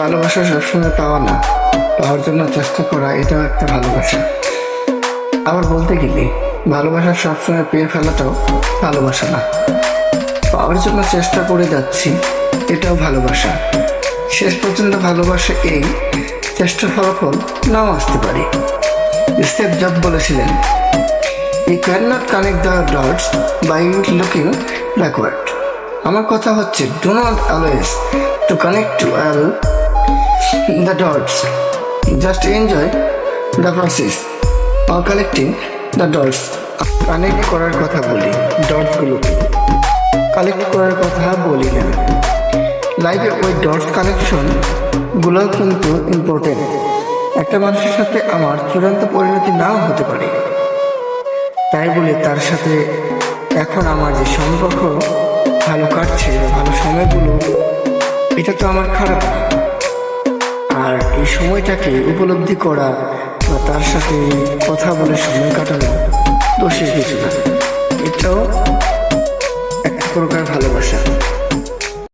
ভালোবাসা সবসময় পাওয়া না, পাওয়ার জন্য চেষ্টা করা, এটাও একটা ভালোবাসা। আবার বলতে গেলে, ভালোবাসা সবসময় পেয়ে ফেলাটাও ভালোবাসা না। পাওয়ার জন্য চেষ্টা করে যাচ্ছি, এটাও ভালোবাসা। শেষ পর্যন্ত ভালোবাসা এই চেষ্টার ফলাফল নাও আসতে পারে। স্টেপ জব বলেছিলেন। You can not connect the dots by looking backward আমার কথা হচ্ছে do not always to connect to all the dots just enjoy the process or collecting the dots connect করার কথা বলি ডটসগুলোকে কালেক্ট করার কথা বলি না। লাইফে ওই ডটস কানেকশনগুলো কিন্তু ইম্পর্টেন্ট একটা মানুষের সাথে আমার চূড়ান্ত পরিণতি নাও হতে পারে। তাই বলে তার সাথে এখন আমার যে সম্পর্ক ভালো কাটছে, ভালো সময়গুলো, এটা তো আমার খারাপ না। এই সময়টাকে উপলব্ধি করা বা তার সাথে কথা বলে সময় কাটানো দোষের কিছু না। এটাও এক প্রকার ভালোবাসা।